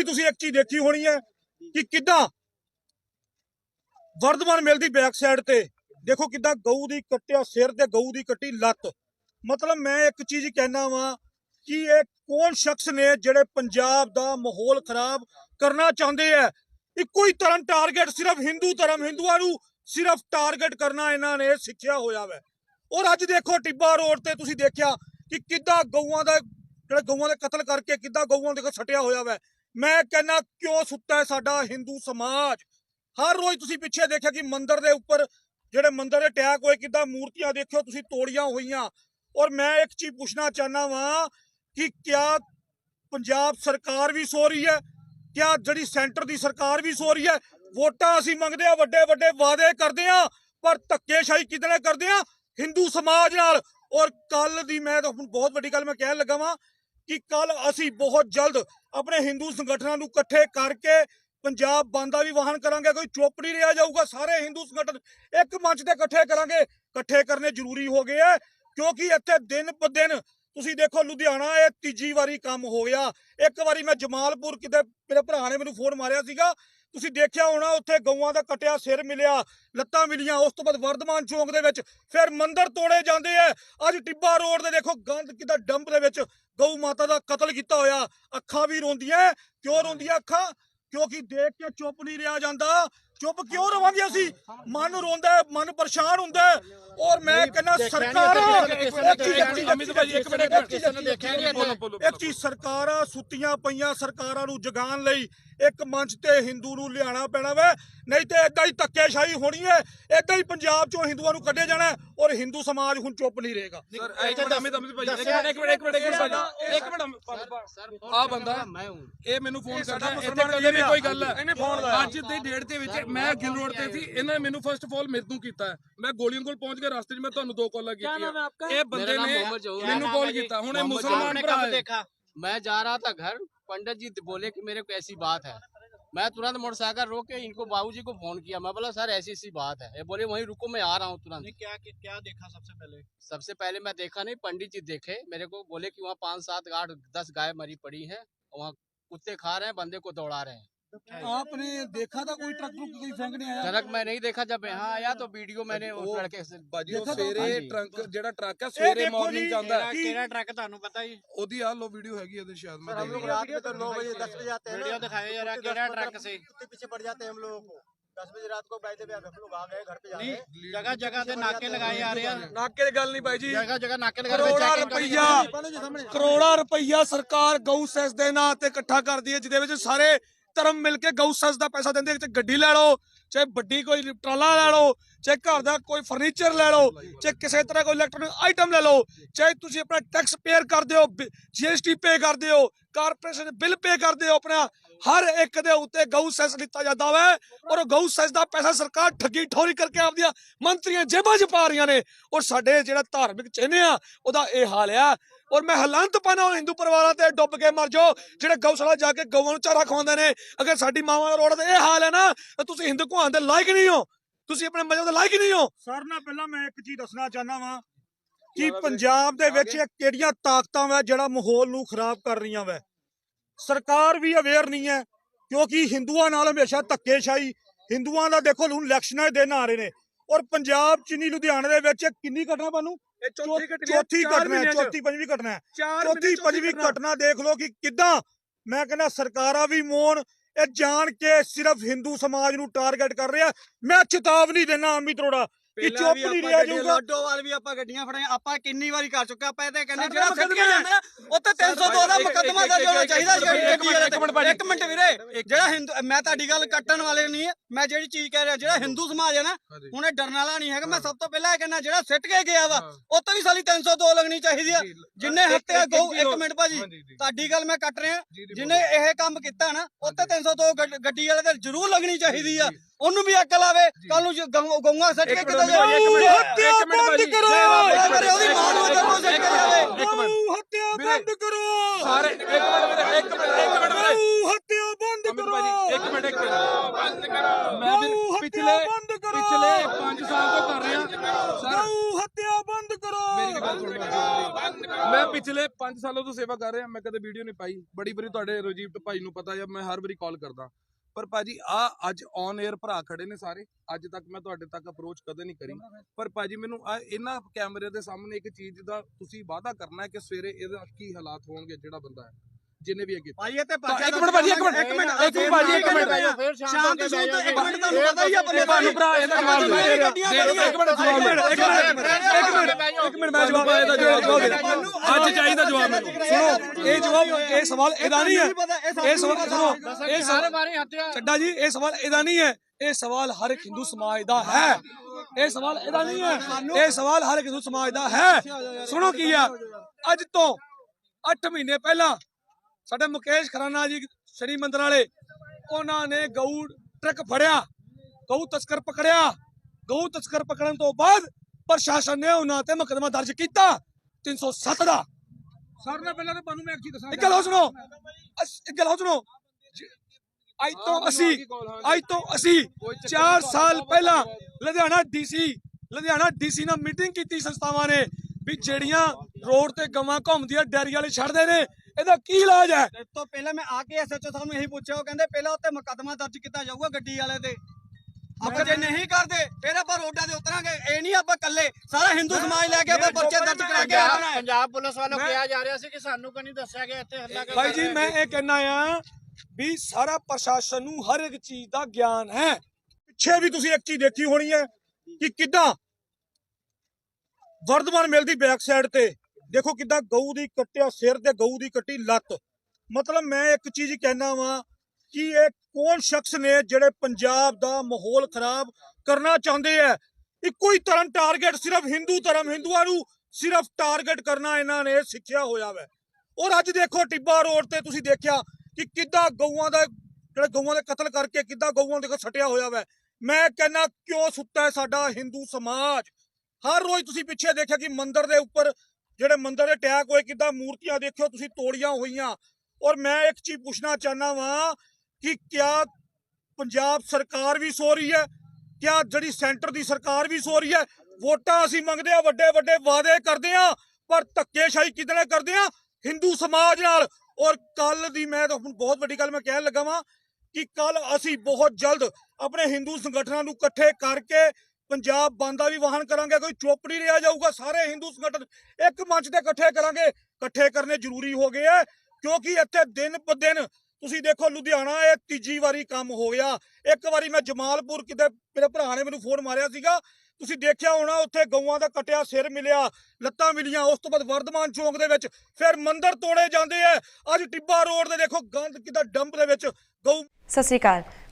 ਵੀ ਤੁਸੀਂ ਇੱਕ ਚੀਜ਼ ਦੇਖੀ ਹੋਣੀ ਹੈ ਕਿ ਕਿੱਦਾਂ ਵਰਧਮਾਨ ਮਿਲ ਦੀ ਬੈਕ ਸਾਈਡ ਤੇ। ਦੇਖੋ ਕਿੱਦਾਂ ਗਊ ਦੀ ਕੱਟਿਆ ਸਿਰ ਤੇ ਗਊ ਦੀ ਕੱਟੀ ਲੱਤ। ਮਤਲਬ ਮੈਂ ਇੱਕ ਚੀਜ਼ ਕਹਿਣਾ ਵਾਂ ਕਿ ਇਹ ਕੌਣ ਸ਼ਖਸ ਨੇ ਜਿਹੜੇ ਪੰਜਾਬ ਦਾ ਮਾਹੌਲ ਖਰਾਬ ਕਰਨਾ ਚਾਹੁੰਦੇ ਆ? ਇੱਕੋ ਹੀ ਧਰਮ ਟਾਰਗੇਟ ਸਿਰਫ ਹਿੰਦੂ ਧਰਮ, ਹਿੰਦੂਆਂ ਨੂੰ ਸਿਰਫ ਟਾਰਗੇਟ ਕਰਨਾ ਇਹਨਾਂ ਨੇ ਸਿੱਖਿਆ ਹੋਇਆ ਵੈ। ਔਰ ਅੱਜ ਦੇਖੋ ਟਿੱਬਾ ਰੋਡ ਤੇ ਤੁਸੀਂ ਦੇਖਿਆ ਕਿ ਕਿੱਦਾਂ ਗਊਆਂ ਦਾ, ਜਿਹੜਾ ਗਊਆਂ ਦੇ ਕਤਲ ਕਰਕੇ ਕਿੱਦਾਂ ਗਊਆਂ ਦੇ ਸਟਿਆ ਹੋਇਆ ਵੈ। ਮੈਂ ਕਹਿੰਦਾ ਕਿਉਂ ਸੁੱਤਾ ਸਾਡਾ ਹਿੰਦੂ ਸਮਾਜ? ਹਰ ਰੋਜ਼ ਤੁਸੀਂ ਪਿੱਛੇ ਦੇਖਿਆ ਕਿ ਮੰਦਿਰ ਦੇ ਉੱਪਰ ਜਿਹੜੇ ਮੰਦਿਰ ਦੇ ਅਟੈਕ ਹੋਏ, ਕਿੱਦਾਂ ਮੂਰਤੀਆਂ ਦੇਖਿਓ, ਤੁਸੀਂ ਤੋੜੀਆਂ ਹੋਈਆਂ। ਔਰ ਮੈਂ ਇੱਕ ਚੀਜ਼ ਪੁੱਛਣਾ ਚਾਹਨਾ ਵਾਂ ਕਿ ਕਿਆ ਪੰਜਾਬ ਸਰਕਾਰ ਵੀ ਸੋ ਰਹੀ ਹੈ? ਕਿਆ ਜਿਹੜੀ ਸੈਂਟਰ ਦੀ ਸਰਕਾਰ ਵੀ ਸੋ ਰਹੀ ਹੈ? ਵੋਟਾਂ ਅਸੀਂ ਮੰਗਦੇ ਆ ਵੱਡੇ ਵੱਡੇ ਵਾਅਦੇ ਕਰਦੇ ਆ ਪਰ ਧੱਕੇਸ਼ਾਹੀ ਕਿਦਨੇ ਕਰਦੇ ਆ ਹਿੰਦੂ ਸਮਾਜ ਨਾਲ। ਔਰ ਕੱਲ ਦੀ ਮੈਂ ਤਾਂ ਹੁਣ ਬਹੁਤ ਵੱਡੀ ਗੱਲ ਮੈਂ ਕਹਿਣ ਲੱਗਾ ਵਾਂ ਕਿ ਕੱਲ ਅਸੀਂ ਬਹੁਤ ਜਲਦ ਆਪਣੇ ਹਿੰਦੂ ਸੰਗਠਨਾਂ ਨੂੰ ਇਕੱਠੇ ਕਰਕੇ ਪੰਜਾਬ ਬੰਦ ਦਾ ਵੀ ਵਾਹਨ ਕਰਾਂਗੇ, ਕੋਈ ਚੁੱਪ ਨਹੀਂ ਰਿਹਾ ਜਾਊਗਾ, ਸਾਰੇ ਹਿੰਦੂ ਸੰਗਠਨ ਇੱਕ ਮੰਚ ਤੇ ਇਕੱਠੇ ਕਰਾਂਗੇ। ਇਕੱਠੇ ਕਰਨੇ ਜ਼ਰੂਰੀ ਹੋ ਗਏ ਆ, ਕਿਉਂਕਿ ਇੱਥੇ ਦਿਨ ਪ ਦਿਨ ਤੁਸੀਂ ਦੇਖੋ ਲੁਧਿਆਣਾ, ਇਹ ਤੀਜੀ ਵਾਰੀ ਕੰਮ ਹੋ ਗਿਆ ਇੱਕ ਵਾਰੀ ਮੈਂ ਜਮਾਲਪੁਰ ਕਿਤੇ ਮੇਰੇ ਭਰਾ ਨੇ ਮੈਨੂੰ ਫੋਨ ਮਾਰਿਆ ਸੀਗਾ ਤੁਸੀਂ ਦੇਖਿਆ ਹੋਣਾ ਉੱਥੇ ਗਊਆਂ ਦਾ ਕਟਿਆ ਸਿਰ ਮਿਲਿਆ ਲੱਤਾਂ ਮਿਲੀਆਂ ਉਸ ਤੋਂ ਬਾਅਦ ਵਰਧਮਾਨ ਚੌਂਕ ਦੇ ਵਿੱਚ ਫਿਰ ਮੰਦਿਰ ਤੋੜੇ ਜਾਂਦੇ ਆ ਅੱਜ ਟਿੱਬਾ ਰੋਡ ਤੇ ਦੇਖੋ ਗੰਦ ਕਿਦਾਂ ਡੰਪ ਦੇ ਵਿੱਚ ਗਊ ਮਾਤਾ ਦਾ ਕਤਲ ਕੀਤਾ ਹੋਇਆ ਅੱਖਾਂ ਵੀ ਰੋਂਦੀਆਂ ਕਿਉਂ ਰੋਂਦੀਆਂ ਅੱਖਾਂ ਕਿਉਂਕਿ ਦੇਖ ਕੇ ਚੁੱਪ ਨਹੀਂ ਰਿਹਾ ਜਾਂਦਾ ਚੁੱਪ ਕਿਉਂ ਰਵਾਂਗੇ ਅਸੀਂ ਮਨ ਰੋਂਦਾ ਹੈ, ਮਨ ਪਰੇਸ਼ਾਨ ਹੁੰਦਾ ਹੈ। ਔਰ ਮੈਂ ਕਹਿੰਦਾ ਸਰਕਾਰਾਂ ਇੱਕ ਚੀਜ਼ ਸਰਕਾਰਾਂ ਸੁੱਤੀਆਂ ਪਈਆਂ ਸਰਕਾਰਾਂ ਨੂੰ ਜਗਾਉਣ ਲਈ ਇੱਕ ਮੰਚ ਤੇ ਹਿੰਦੂ ਨੂੰ ਲਿਆਣਾ ਪੈਣਾ ਵੇ। ਨਹੀਂ ਤੇ ਇਦਾਂ ਹੀ ਧੱਕੇਸ਼ਾਹੀ ਹੋਣੀ ਹੈ। ਇਦਾਂ ਹੀ ਪੰਜਾਬ ਚੋਂ ਹਿੰਦੂਆਂ ਨੂੰ ਕੱਢੇ ਜਾਣਾ ਔਰ ਹਿੰਦੂ ਸਮਾਜ ਹੁਣ ਚੁੱਪ ਨਹੀਂ ਰਹੇਗਾ। ਕੋਈ ਗੱਲ ਹੈ। ਅੱਜ ਦੀ ਡੇਟ ਦੇ ਮੈਂ ਗਿਲ ਰੋਡ ਤੇ ਸੀ। ਕੀਤਾ ਮੈਂ ਗੋਲੀਆਂ ਕੋਲ ਪਹੁੰਚ ਕੇ ਰਸਤੇ 'ਚ ਮੈਂ ਤੁਹਾਨੂੰ ਦੋ ਕਾਲਾਂ ਕੀਤੀਆਂ। ਇਹ ਬੰਦੇ ਨੇ पंडित जी बोले कि मेरे को ऐसी बात है। मैं तुरंत मोटरसाइकिल रोक के इनको बाबूजी को फ़ोन किया। मैं बोला सर ऐसी ऐसी बात है। ये बोले वहीं रुको मैं आ रहा हूँ तुरंत। क्या क्या देखा सबसे पहले? सबसे पहले मैं देखा नहीं पंडित जी देखे। मेरे को बोले कि वहाँ पाँच सात आठ दस गाय मरी पड़ी है। वहाँ कुत्ते खा रहे हैं बंदे को दौड़ा रहे हैं। आपने देखा था कोई ट्रक ट्रुक कोई फेंकने आया ट्रक मैं नहीं देखा जब यहाँ आया तो वीडियो मैंने उस वो- लड़के से ਭਾਜੀ ਉਹ ਦੇਖੋ ਤਾਂ- ਸਵੇਰੇ ਹਾਂਜੀ। ਟਰੰਕ ਜਿਹੜਾ ਟਰੱਕ ਹੈ ਸਵੇਰੇ ਦੇਖੋ ਮਾਰਨਿੰਗ ਜੀ, ਚ ਆਉਂਦਾ ਹੈ। ਕੀ- केरा ट्रक थानू पता ही ਉਹਦੀ ਆ ਲੋ ਵੀਡੀਓ ਹੈਗੀ ਇਹਦੇ ਸ਼ਾਇਦ ਮੈਂ हम ਦੇਖ लोग ਲਿਆ। रात में तो नौ बजे दस बजे आते हैं वीडियो ना दिखाया जरा कुत्ते केरा दस ट्रक पंद्रह से कुत्ते पीछे पड़ जाते हैं हम लोगों को दस बजे रात को बैठे पे हम लोग आ गए घर पे जा नहीं रहे जगह जगह से नाके लगाए जा रहे हैं ਨਾਕੇ ਦੀ ਗੱਲ ਨਹੀਂ ਬਾਈ ਜੀ जगह जगह नाके लगा ਕਰੋੜਾਂ चेकिंग कर रही ਰੁਪਈਆ है। ਕਰੋੜਾਂ ਰੁਪਈਆ ਸਰਕਾਰ ਗਊ ਸੈਸ ਦੇ ਨਾਂ ਤੇ ਇਕੱਠਾ ਕਰਦੀ ਹੈ ਜਿਹਦੇ ਵਿੱਚ ਸਾਰੇ ਧਰਮ ਮਿਲ ਕੇ ਗਊ ਸੈਸ ਦਾ ਪੈਸਾ ਦਿੰਦੇ ਚਾਹੇ ਗੱਡੀ ਲੈ ਲਓ, ਚਾਹੇ ਵੱਡੀ ਕੋਈ ਟਰਾਲਾ ਲੈ ਲਓ, ਚਾਹੇ ਘਰ ਦਾ ਕੋਈ ਫਰਨੀਚਰ ਲੈ ਲਓ, ਚਾਹੇ ਕਿਸੇ ਤਰ੍ਹਾਂ ਕੋਈ ਇਲੈਕਟ੍ਰੋਨਿਕ ਆਈਟਮ ਲੈ ਲਓ, ਚਾਹੇ ਤੁਸੀਂ ਆਪਣਾ ਟੈਕਸ ਪੇਅਰ ਕਰਦੇ ਹੋ ਜੀਐਸਟੀ ਪੇ ਕਰਦੇ ਹੋ ਕਾਰਪੋਰੇਸ਼ਨ ਬਿੱਲ ਪੇ ਕਰਦੇ ਹੋ ਆਪਣਾ, ਹਰ ਇੱਕ ਦੇ ਉੱਤੇ ਗਊ ਸੈਸ ਲਿੱਤਾ ਜਾਂਦਾ ਵਾ ਔਰ ਉਹ ਗਊ ਸੈਸ ਦਾ ਪੈਸਾ ਸਰਕਾਰ ਠੱਗੀ ਠੋਰੀ ਕਰਕੇ ਆਪਦੀਆਂ ਮੰਤਰੀਆਂ ਜੇਬਾਂ 'ਚ ਪਾ ਰਹੀਆਂ ਨੇ ਔਰ ਸਾਡੇ ਜਿਹੜਾ ਧਾਰਮਿਕ ਚਿਹਨੇ ਆ, ਉਹਦਾ ਇਹ ਹਾਲ ਆ। ਔਰ ਮੈਂ ਹਲੰਤ ਪਾਣਾ ਉਹ ਹਿੰਦੂ ਪਰਿਵਾਰਾਂ ਤੇ ਡੁੱਬ ਕੇ ਮਰ ਜਾਓ ਜਿਹੜੇ ਗਊਸ਼ਾਲਾ ਜਾ ਕੇ ਗਊਆਂ ਨੂੰ ਚਾਰਾ ਖਵਾਉਂਦੇ ਨੇ। ਅਗਰ ਸਾਡੀ ਮਾਵਾਂ ਦਾ ਰੋਡ ਤੇ ਇਹ ਹਾਲ ਹੈ ਨਾ ਤਾਂ ਤੁਸੀਂ ਹਿੰਦੂ ਘੁਆਉਣ ਦੇ ਲਾਇਕ ਨਹੀਂ ਹੋ। ਤੁਸੀਂ ਆਪਣੇ ਮਜ਼ਹਬ ਦੇ ਲਾਇਕ ਨਹੀਂ ਹੋ। ਸਰ ਨਾਲ ਪਹਿਲਾਂ ਮੈਂ ਇੱਕ ਚੀਜ਼ ਦੱਸਣਾ ਚਾਹਨਾ ਵਾਂ ਕਿ ਪੰਜਾਬ ਦੇ ਵਿੱਚ ਇਹ ਕਿਹੜੀਆਂ ਤਾਕਤਾਂ ਵਾ ਜਿਹੜਾ ਮਾਹੌਲ ਨੂੰ ਖਰਾਬ ਕਰ ਰਹੀਆਂ ਵਾ? ਸਰਕਾਰ ਵੀ ਅਵੇਅਰ ਨਹੀਂ ਹੈ ਕਿਉਂਕਿ ਹਿੰਦੂਆਂ ਨਾਲ ਹਮੇਸ਼ਾ ਧੱਕੇਸ਼ਾਹੀ ਹਿੰਦੂਆਂ ਦਾ ਦੇਖੋ ਹੁਣ ਇਲੈਕਸ਼ਨਾਂ ਦੇ ਦਿਨ ਆ ਰਹੇ ਨੇ। ਔਰ ਪੰਜਾਬ ਚ ਨਹੀਂ ਲੁਧਿਆਣੇ ਦੇ ਵਿੱਚ ਕਿੰਨੀ ਘਟਨਾ ਬਾਨੂੰ ਚੌਥੀ ਘਟਨਾ ਚੌਥੀ ਪੰਜਵੀਂ ਘਟਨਾ ਚੌਥੀ ਪੰਜਵੀਂ ਘਟਨਾ। ਦੇਖ ਲਓ ਕਿ ਕਿੱਦਾਂ। ਮੈਂ ਕਹਿੰਦਾ ਸਰਕਾਰਾਂ ਵੀ ਮੋਣ ਇਹ ਜਾਣ ਕੇ ਸਿਰਫ ਹਿੰਦੂ ਸਮਾਜ ਨੂੰ ਟਾਰਗੇਟ ਕਰ ਰਿਹਾ। ਮੈਂ ਚੇਤਾਵਨੀ ਦੇਣਾ ਅਮਿਤ ਅਰੋੜਾ ਕਿ ਚੁੱਪ ਨਹੀਂ ਰਿਹਾ ਜਾਊਗਾ ਲਾਡੋਵਾਲ ਵੀ ਆਪਾਂ ਗੱਡੀਆਂ ਫੜਾਈਆਂ ਆਪਾਂ ਕਿੰਨੀ ਵਾਰੀ ਕਰ ਚੁੱਕੇ ਆਪਾਂ ਇਹ ਤੇ ਕਹਿੰਦੇ ਸਾਡਾ ਜਿਹੜਾ ਮੁਕੱਦਮਾ ਸਿੱਟ ਕੇ ਜਾਂਦਾ ਨਾ ਉੱਤੇ 302 ਦਾ ਮੁਕੱਦਮਾ ਦਰਜ ਹੋਣਾ ਚਾਹੀਦਾ ਇੱਕ ਮਿੰਟ, ਗੱਡੀ ਵਾਲੇ ਇੱਕ ਮਿੰਟ ਭਾਜੀ। ਇੱਕ ਮਿੰਟ ਵੀਰੇ ਜਿਹੜਾ ਹਿੰਦੂ ਮੈਂ ਤੁਹਾਡੀ ਗੱਲ ਕੱਟਣ ਵਾਲੇ ਨਹੀਂ ਹੈ ਮੈਂ ਜਿਹੜੀ ਚੀਜ਼ ਕਹਿ ਰਿਹਾ ਜਿਹੜਾ ਹਿੰਦੂ ਸਮਾਜ ਹੈ ਨਾ। ਹੁਣ ਇਹ ਡਰਨ ਵਾਲਾ ਨਹੀਂ ਹੈਗਾ ਮੈਂ ਸਭ ਤੋਂ ਪਹਿਲਾਂ ਇਹ ਕਹਿੰਦਾ ਜਿਹੜਾ ਸਿੱਟ ਕੇ ਗਿਆ ਵਾ ਹਾਂ। ਉਹ ਤੋਂ ਵੀ ਸਾਲੀ 302 ਲੱਗਣੀ ਚਾਹੀਦੀ ਆ ਜਿੰਨੇ ਹੱਤਿਆ ਗਊ ਇੱਕ ਮਿੰਟ ਭਾਜੀ। ਤੁਹਾਡੀ ਗੱਲ ਮੈਂ ਕੱਟ ਰਿਹਾ ਜੀ, ਜੀ, ਜਿਹਨੇ ਇਹ ਕੰਮ ਕੀਤਾ ਨਾ ਉੱਤੇ 302 ਗੱਡ- ਵਾਲੇ ਤੇ ਜ਼ਰੂਰ ਲੱਗਣੀ ਚਾਹੀਦੀ ਆ। ਉਹਨੂੰ ਵੀ ਅਕਲ ਆਵੇ ਕੱਲ ਨੂੰ ਜੇ ਗਊ- ਗਊਆਂ ਸੱਟ ਕੇ ਕਿਤੇ ਮਿੰਟ, ਹੱਤਿਆ ਇੱਕ ਮਿੰਟ ਬੰਦ ਕਰੋ। ਜੈ ਉਹਦੀ ਮਾਂ ਨੂੰ ਇੱਧਰ ਨੂੰ ਸਿੱਟ ਕੇ ਜਾਵੇ। ਇੱਕ ਮਿੰਟ। ਗਊ ਹੱਤਿਆ ਬੰਦ ਕਰੋ। ਸਾਰੇ ਇੱਕ ਮਿੰਟ ਵੀਰੇ ਇੱਕ ਮਿੰਟ ਇੱਕ ਮਿੰਟ ਵੀਰੇ। ਹੱਤਿਆ ਬੰਦ ਕਰੋ। ਇੱਕ ਮਿੰਟ ਇੱਕ ਮਿੰਟ। ਬੰਦ ਕਰੋ। ਮੈਂ ਵੀ ਪਿਛਲੇ। ਪਿਛਲੇ 5 ਸਾਲ ਤੋਂ ਕਰ ਰਿਹਾ। ਸਰ ਹੱਤਿਆ ਬੰਦ ਕਰੋ। ਮੇਰੀ ਵੀ ਗੱਲ ਸੁਣੋ ਮੈਂ ਪਿਛਲੇ 5 ਸਾਲਾਂ ਤੋਂ ਸੇਵਾ ਕਰ ਰਿਹਾ। ਮੈਂ ਕਦੇ ਵੀਡੀਓ ਨਹੀਂ ਪਾਈ। ਬੜੀ ਵਾਰੀ ਤੁਹਾਡੇ ਰਜੀਵ ਭਾਈ ਨੂੰ ਪਤਾ ਹੈ ਮੈਂ ਹਰ ਵਾਰੀ ਕਾਲ ਕਰਦਾ। ਪਰ ਭਾਜੀ ਆ ਅੱਜ ਔਨ 에ਅਰ ਭਰਾ ਖੜੇ ਨੇ ਸਾਰੇ ਅੱਜ ਤੱਕ ਮੈਂ ਤੁਹਾਡੇ ਤੱਕ ਅਪਰੋਚ ਕਦੇ ਨਹੀਂ ਕਰੀ। ਪਰ ਭਾਜੀ ਮੈਨੂੰ ਆ ਇਹਨਾਂ ਕੈਮਰੇ ਦੇ ਸਾਹਮਣੇ ਇੱਕ ਚੀਜ਼ ਦਾ ਤੁਸੀਂ ਵਾਅਦਾ ਕਰਨਾ ਹੈ ਕਿ ਸਵੇਰੇ ਇਹਦਾ ਕੀ ਹਾਲਾਤ ਹੋਣਗੇ ਜਿਹੜਾ ਬੰਦਾ ਹੈ। ਜਿੰਨੇ ਵੀ ਅੱਗੇ ਭਾਜੀ ਇੱਥੇ ਪਰਚਾ ਇੱਕ ਮਿੰਟ ਭਾਜੀ ਇੱਕ ਮਿੰਟ ਇੱਕ ਮਿੰਟ ਇੱਕ ਮਿੰਟ ਭਾਜੀ ਇੱਕ ਮਿੰਟ। ਸ਼ਾਮ ਦੇ ਸ਼ੂਟ ਇੱਕ ਮਿੰਟ ਤੁਹਾਨੂੰ ਪਤਾ ਹੀ ਆ ਬੰਦੇ ਤੁਹਾਨੂੰ ਭਰਾ ਇਹਦਾ ਜਵਾਬ ਦੇ ਰਿਹਾ ਇੱਕ ਮਿੰਟ ਜਵਾਬ ਮਿੰਟ ਇੱਕ ਮਿੰਟ ਇੱਕ ਮਿੰਟ ਇੱਕ ਮਿੰਟ ਮੈਂ ਜਵਾਬ ਆਇਆ ਦਾ ਜਵਾਬ ਦੇ ਅੱਜ ਚਾਹੀਦਾ ਜਵਾਬ ਮੈਨੂੰ। ਸੁਣੋ ਇਹ ਜਵਾਬ ਇਹ ਸਵਾਲ ਇਹਦਾ ਨਹੀਂ ਹੈ। ਇਹ ਸਵਾਲ ਸੁਣੋ ਇਹ ਸਾਰੇ ਮਾਰੇ ਹੱਤਿਆ ਛੱਡਾ ਜੀ ਇਹ ਸਵਾਲ ਇਹਦਾ ਨਹੀਂ ਹੈ। ਇਹ ਸਵਾਲ ਹਰ ਇੱਕ ਹਿੰਦੂ ਸਮਾਜ ਦਾ ਹੈ। ਇਹ ਸਵਾਲ ਇਹਦਾ ਨਹੀਂ ਹੈ। ਇਹ ਸਵਾਲ ਹਰ ਇੱਕ ਹਿੰਦੂ ਸਮਾਜ ਦਾ ਹੈ। ਸੁਣੋ ਕੀ ਆ। ਅੱਜ ਤੋਂ 8 ਮਹੀਨੇ ਪਹਿਲਾਂ ਸਾਡੇ ਮੁਕੇਸ਼ ਖਰਾਨਾ ਜੀ ਸ਼੍ਰੀ ਮੰਦਰ ਵਾਲੇ ਉਹਨਾਂ ਨੇ ਗਊ ਟਰੱਕ ਫੜਿਆ ਗਊ ਤਸਕਰ ਪਕੜਿਆ ਗਊ ਤਸਕਰ ਪਕੜਨ ਤੋਂ ਬਾਅਦ ਪ੍ਰਸ਼ਾਸਨ ਨੇ ਉਹਨਾਂ ਤੇ ਮੁਕੱਦਮਾ ਦਰਜ ਕੀਤਾ 307 ਦਾ। ਸਰ ਨੇ ਪਹਿਲਾਂ ਤਾਂ ਤੁਹਾਨੂੰ ਮੈਂ ਇੱਕ ਚੀਜ਼ ਦੱਸਾਂ ਇੱਕ ਗੱਲ ਸੁਣੋ ਇੱਕ ਗੱਲ ਸੁਣੋ। ਅੱਜ ਤੋਂ ਅਸੀਂ ਅੱਜ ਤੋਂ ਅਸੀਂ 4 ਸਾਲ ਪਹਿਲਾਂ ਲੁਧਿਆਣਾ ਡੀਸੀ ਲੁਧਿਆਣਾ ਡੀਸੀ ਨਾਲ ਮੀਟਿੰਗ ਕੀਤੀ ਸੰਸਥਾਵਾਂ ਨੇ ਵੀ ਜਿਹੜੀਆਂ ਰੋਡ ਤੇ ਗਵਾਂ ਘੁੰਮਦੀਆਂ ਡੈਰੀ ਵਾਲੇ ਛੱਡਦੇ ਨੇ ਇਹਦਾ ਕੀ ਇਲਾਜ ਹੈ? ਇਸ ਤੋਂ ਪਹਿਲਾਂ ਮੈਂ ਆ ਕੇ ਐਸਐਚਓ ਸਾਹਿਬ ਨੂੰ ਇਹੀ ਪੁੱਛਿਆ ਉਹ ਕਹਿੰਦੇ ਪਹਿਲਾਂ ਉੱਤੇ ਮੁਕੱਦਮਾ ਦਰਜ ਕੀਤਾ ਜਾਊਗਾ ਗੱਡੀ ਵਾਲੇ ਤੇ। ਆਪਾਂ ਜੇ ਨਹੀਂ ਕਰਦੇ ਫਿਰ ਆਪਾਂ ਰੋਡਾਂ ਤੇ ਉਤਰਾਂਗੇ। ਇਹ ਨਹੀਂ ਆਪਾਂ ਇਕੱਲੇ ਸਾਰਾ ਹਿੰਦੂ ਸਮਾਜ ਲੈ ਕੇ ਆਪਾਂ ਪਰਚੇ ਦਰਜ ਕਰਾ ਕੇ ਹੈ। ਪੰਜਾਬ ਪੁਲਿਸ ਵੱਲੋਂ ਕਿਹਾ ਜਾ ਰਿਹਾ ਸੀ ਕਿ ਸਾਨੂੰ ਕੋ ਨਹੀਂ ਦੱਸਿਆ ਗਿਆ ਇੱਥੇ ਹੱਲਾ ਕਿਉਂ ਭਾਈ ਕਰ ਜੀ ਮੈਂ? ਇਹ ਕਹਿਣਾ ਆ ਵੀ ਸਾਰਾ ਪ੍ਰਸ਼ਾਸਨ ਨੂੰ ਹਰ ਇੱਕ ਚੀਜ਼ ਦਾ ਗਿਆਨ ਹੈ। ਪਿੱਛੇ ਵੀ ਤੁਸੀਂ ਇੱਕ ਚੀਜ਼ ਦੇਖੀ ਹੋਣੀ ਹੈ ਕਿ ਕਿੱਦਾਂ ਵਰਧਮਾਨ ਮਿਲ ਦੀ ਬੈਕ ਸਾਈਡ ਤੇ ਦੇਖੋ ਕਿੱਦਾਂ ਗਊ ਦੀ ਕੱਟਿਆ, ਸਿਰ ਤੇ ਗਊ ਦੀ ਕੱਟੀ ਲੱਤ। ਮਤਲਬ ਮੈਂ ਇੱਕ ਚੀਜ਼ ਕਹਿਣਾ ਵਾਂ ਕਿ ਇਹ ਕੌਣ ਸ਼ਖਸ ਨੇ ਜਿਹੜੇ ਪੰਜਾਬ ਦਾ ਮਾਹੌਲ ਖਰਾਬ ਕਰਨਾ ਚਾਹੁੰਦੇ ਆ? ਇੱਕੋ ਹੀ ਧਰਮ ਟਾਰਗੇਟ ਸਿਰਫ ਹਿੰਦੂ ਧਰਮ ਹਿੰਦੂਆਂ ਨੂੰ ਸਿਰਫ ਟਾਰਗੇਟ ਕਰਨਾ ਇਹਨਾਂ ਨੇ ਸਿੱਖਿਆ ਹੋਇਆ ਵੈ। ਔਰ ਅੱਜ ਦੇਖੋ ਟਿੱਬਾ ਰੋਡ ਤੇ ਤੁਸੀਂ ਦੇਖਿਆ ਕਿ ਕਿੱਦਾਂ ਗਊਆਂ ਦਾ, ਜਿਹੜੇ ਗਊਆਂ ਦੇ ਕਤਲ ਕਰਕੇ ਕਿੱਦਾਂ ਗਊਆਂ ਦੇ ਕੋ ਸਟਿਆ ਹੋਇਆ ਵੈ। ਮੈਂ ਕਹਿੰਨਾ ਕਿਉਂ ਸੁੱਤਾ ਹੈ ਸਾਡਾ ਹਿੰਦੂ ਸਮਾਜ? ਹਰ ਰੋਜ਼ ਤੁਸੀਂ ਪਿੱਛੇ ਦੇਖਿਆ ਕਿ ਮੰਦਰ ਦੇ ਉੱਪਰ ਜਿਹੜੇ ਮੰਦਰ ਦੇ ਟੈਕ ਹੋਏ, ਕਿੱਦਾਂ ਮੂਰਤੀਆਂ ਦੇਖਿਓ, ਤੁਸੀਂ ਤੋੜੀਆਂ ਹੋਈਆਂ। ਔਰ ਮੈਂ ਇੱਕ ਚੀਜ਼ ਪੁੱਛਣਾ ਚਾਹਨਾ ਵਾਂ ਕਿ ਕਿਆ ਪੰਜਾਬ ਸਰਕਾਰ ਵੀ ਸੋ ਰਹੀ ਹੈ? ਕਿਆ ਜਿਹੜੀ ਸੈਂਟਰ ਦੀ ਸਰਕਾਰ ਵੀ ਸੋ ਰਹੀ ਹੈ? ਵੋਟਾਂ ਅਸੀਂ ਮੰਗਦੇ ਆ ਵੱਡੇ ਵੱਡੇ ਵਾਅਦੇ ਕਰਦੇ ਆ ਪਰ ਧੱਕੇਸ਼ਾਹੀ ਕਿਦਨੇ ਕਰਦੇ ਆ ਹਿੰਦੂ ਸਮਾਜ ਨਾਲ। ਔਰ ਕੱਲ ਦੀ ਮੈਂ ਤਾਂ ਹੁਣ ਬਹੁਤ ਵੱਡੀ ਗੱਲ ਮੈਂ ਕਹਿਣ ਲੱਗਾ ਵਾਂ ਕਿ ਕੱਲ ਅਸੀਂ ਬਹੁਤ ਜਲਦ ਆਪਣੇ ਹਿੰਦੂ ਸੰਗਠਨਾਂ ਨੂੰ ਇਕੱਠੇ ਕਰਕੇ ਪੰਜਾਬ ਬੰਦ ਦਾ ਵੀ ਵਾਹਨ ਕਰਾਂਗੇ, ਕੋਈ ਚੁੱਪ ਨਹੀਂ ਰਿਹਾ ਜਾਊਗਾ, ਸਾਰੇ ਹਿੰਦੂ ਸੰਗਠਨ ਇੱਕ ਮੰਚ ਤੇ ਇਕੱਠੇ ਕਰਾਂਗੇ। ਇਕੱਠੇ ਕਰਨੇ ਜ਼ਰੂਰੀ ਹੋ ਗਏ ਆ, ਕਿਉਂਕਿ ਇੱਥੇ ਦਿਨ ਪ ਦਿਨ ਤੁਸੀਂ ਦੇਖੋ ਲੁਧਿਆਣਾ, ਇਹ ਤੀਜੀ ਵਾਰੀ ਕੰਮ ਹੋ ਗਿਆ ਇੱਕ ਵਾਰੀ ਮੈਂ ਜਮਾਲਪੁਰ ਕਿਤੇ ਮੇਰੇ ਭਰਾ ਨੇ ਮੈਨੂੰ ਫੋਨ ਮਾਰਿਆ ਸੀਗਾ। ਤੁਸੀਂ ਦੇਖਿਆ ਹੋਣਾ, ਉੱਥੇ ਗਊਆਂ ਦਾ ਕਟਿਆ ਸਿਰ ਮਿਲਿਆ, ਲੱਤਾਂ ਮਿਲੀਆਂ, ਉਸ ਤੋਂ ਬਾਅਦ ਵਰਧਮਾਨ ਚੌਂਕ ਦੇ ਵਿੱਚ ਫਿਰ ਮੰਦਿਰ ਤੋੜੇ ਜਾਂਦੇ ਆ। ਅੱਜ ਟਿੱਬਾ ਰੋਡ ਦੇ ਦੇਖੋ ਗੰਦ ਕਿਦਾਂ ਡੰਪ ਦੇ ਵਿੱਚ ਗਊ ਸਤਿ ਸ਼੍ਰੀ ਅਕਾਲ।